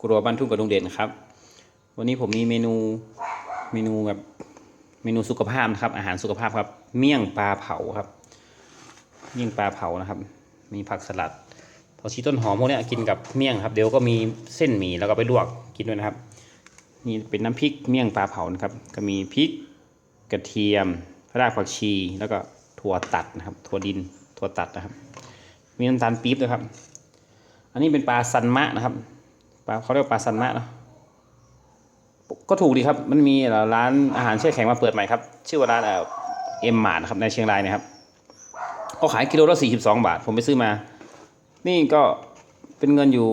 ครัวบ้านทุ่งกับลุงเด่นครับ วันนี้ผมมีเมนูเมนูแบบเมนูสุขภาพนะครับ อาหารสุขภาพครับ เมี่ยงปลาเผาครับ เมี่ยงปลาเผานะครับ มีผักสลัดผักชีต้นหอมพวกนี้กินกับเมี่ยงครับ เดี๋ยวก็มีเส้นหมี่แล้วก็ไปลวกกินด้วยนะครับ นี่เป็นน้ำพริกเมี่ยงปลาเผานะครับ ก็มีพริกกระเทียมรากผักชีแล้วก็ถั่วตัดนะครับ ถั่วดินถั่วตัดนะครับ มีน้ำตาลปี๊บด้วยครับ อันนี้เป็นปลาซันมะนะครับ ปลาเขาเรียกปลาซันมะเนาะก็ถูกดีครับมันมีร้านอาหารแช่แข็งมาเปิดใหม่ครับ ชื่อว่าร้านเอ็มมาร์นะครับในเชียงรายนะครับเขาขายกิโลละสี่สิบสองบาท ผมไปซื้อมา นี่ก็เป็นเงินอยู่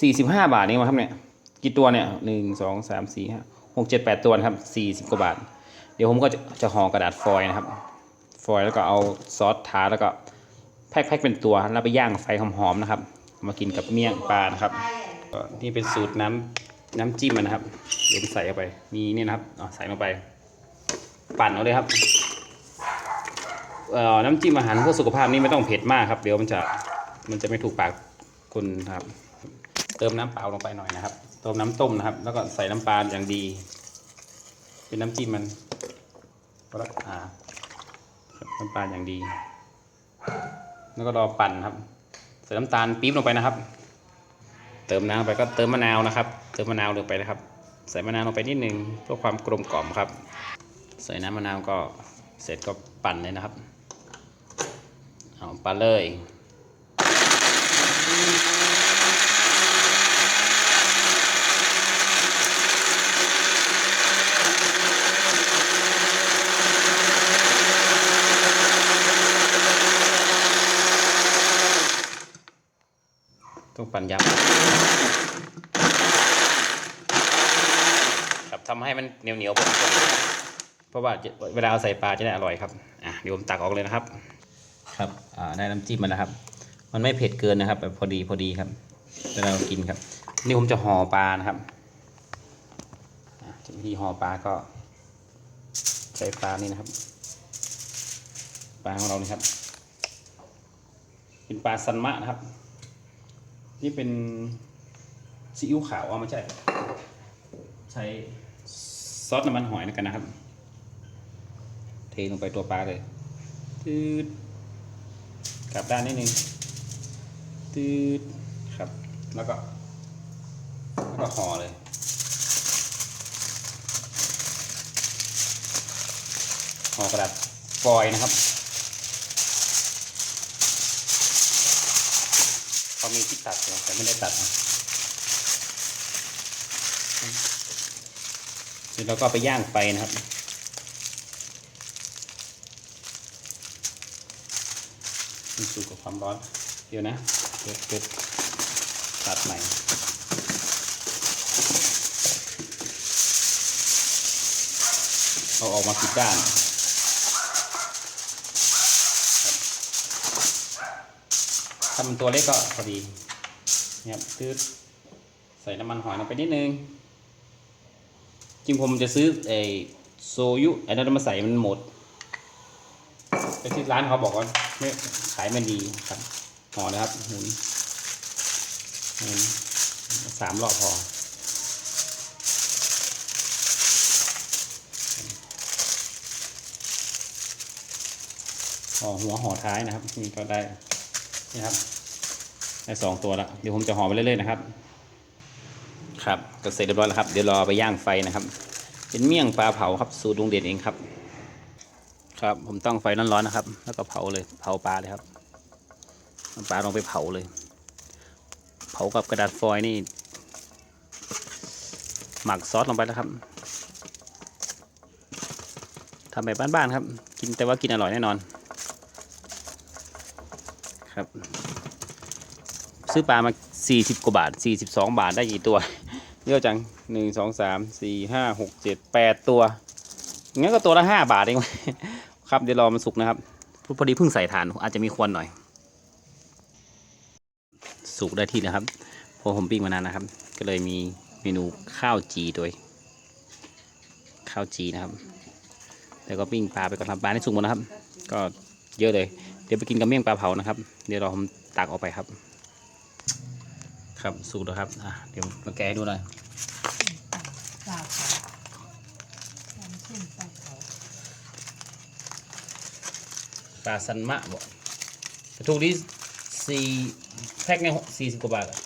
สี่สิบห้าบาทนี่มั้งครับเนี่ยกี่ตัวเนี่ยหนึ่งสองสามสี่ห้าหกเจ็ดแปดตัวนะครับสี่สิบกว่าบาท เดี๋ยวผมก็จะจะห่อกระดาษฟอยล์นะครับ ฟอยล์แล้วก็เอาซอสทาแล้วก็แพ็คแพ็คเป็นตัวแล้วไปย่างไฟหอมๆนะครับ มากินกับเมี่ยงปลานะครับ นี่เป็นสูตรน้ำน้ำจิ้มนะครับ เดี๋ยวใส่เข้าไป มีนี่นะครับอ๋อใส่ลงไป ปั่นเอาเลยครับเอ่อน้ำจิ้มอาหารเพื่อสุขภาพนี่ไม่ต้องเผ็ดมากครับ เดี๋ยวมันจะมันจะไม่ถูกปากคุณนครับ เติมน้ำเปล่าลงไปหน่อยนะครับเติมน้ำต้มนะครับ แล้วก็ใส่น้ำปลาอย่างดี เป็นน้ำจิ้มมันก็ละอ่าน้ำปลาอย่างดี แล้วก็รอปั่นครับ ใส่น้ำตาลปี๊บลงไปนะครับ ติมน้ำไปก็เติมมะนาวนะครับ เติมมะนาวลงไปนะครับ ใส่มะนาวลงไปนิดนึงเพื่อความกลมกล่อมครับ ใส่น้ำมะนาวก็เสร็จก็ปั่นเลยนะครับ เอาปั่นเลย ปั่นยับครับทำให้มันเหนียวเหนียวๆผมเพราะว่าเวลาเอาใส่ปลาจะได้อร่อยครับอะเดี๋ยวผมตักออกเลยนะครับ ครับอ่าได้น้ำจิ้มมาแล้วครับ มันไม่เผ็ดเกินนะครับแบบพอดีพอดีครับเวลาเรากินครับ นี่ผมจะห่อปลานะครับอะวิธีห่อปลาก็ใส่ปลานี่นะครับ ปลาของเรานี่ครับ เป็นปลาซันมะนะครับ นี่เป็นซีอิ๊วขาวอะไม่ใช่ใช้ซอสน้ำมันหอยแล้วกันนะครับ เทลงไปตัวปลาเลยตืดกลับด้านนิดนึงตืดครับ แล้วก็แล้วก็ห่อเลยห่อกระดาษฟอยล์นะครับ มีที่ตัดแต่ไม่ได้ตัดนะเสร็จแล้วก็ไปย่างไฟนะครับมันสู่กับความร้อน เดี๋ยวนะเกิดเกิดตัดใหม่เอาออกมาผิดด้าน ถ้ามันตัวเล็กก็พอดีนี่ยครับคือใส่น้ำมันหอยลงไปนิดนึงจริงผมจะซื้อไอโซยุไอ้นั้นมาใส่มันหมดแต่ที่ร้านเขาบอกว่าไม่ขายไม่ดีครับห่อนะครับหมุนหมุนสามรอบพอห่อหัวห่อท้ายนะครับนี่ก็ได้ นี่ครับได้สองตัวแล้วเดี๋ยวผมจะห่อไปเรื่อยๆนะครับ ครับก็เสร็จเรียบร้อยแล้วครับ เดี๋ยวรอไปย่างไฟนะครับ เป็นเมี่ยงปลาเผาครับสูตรลุงเด่นเองครับ ครับผมต้องไฟร้อนๆนะครับ แล้วก็เผาเลยเผาปลาเลยครับเอาปลาลงไปเผาเลย เผากับกระดาษฟอยล์นี่ หมักซอสลงไปแล้วครับทำแบบบ้านๆครับ กินแต่ว่ากินอร่อยแน่นอน ครับ ซื้อปลามา 40 กว่าบาท 42 บาทได้กี่ตัว เยอะจัง 1 2 3 4 5 6 7 8 ตัว งั้นก็ตัวละ 5 บาทเอง ครับ เดี๋ยวรอมันสุกนะครับ พอดีเพิ่งใส่ถ่านอาจจะมีควันหน่อย สุกได้ที่นะครับเพราะผมปิ้งมานานนะครับ ก็เลยมีเมนูข้าวจีด้วย ข้าวจีนะครับ แล้วก็ปิ้งปลาไปก่อนครับปลาที่สุกหมดนะครับ ก็เยอะเลย ดี๋ยวไปกินกับเมี่ยงปลาเผานะครับ เดี๋ยวเราผมตักออกไปครับ ครับสุกแล้วครับอะเดี๋ยวมาแกะให้ดูหน่อยปลาเผาทำส้มปลาเผาปลาซันมะบ่ถูกที่สี่แพ็คเนี่ยสี่สิบกว่าบาทอะ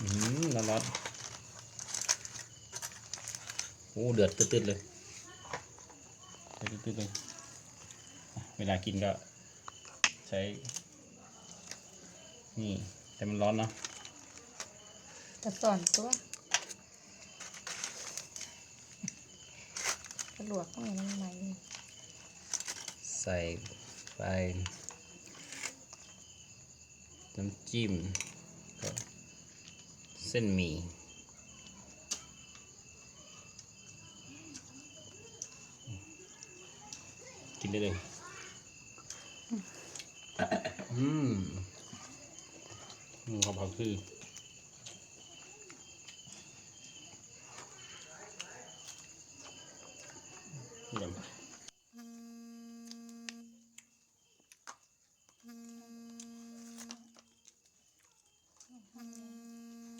อืมร้อนร้อนๆโอ้เดือดตืดๆเลยเดือดตืดๆเลยอะ เวลากินก็ใช้ นี่ แต่มันร้อนเนาะจะสอนตัวกระลวกต้องอย่างนี้ไหมใส่ไปน้ำจิ้มก็เส้นหมี่กินได้เลย อืมอืมข้าวเผาคือเยี่ยม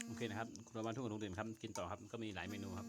โอเคนะครับคุณรบ้านทุกคนทุกเดือนครับ กินต่อครับ ก็มีหลายเมนูครับ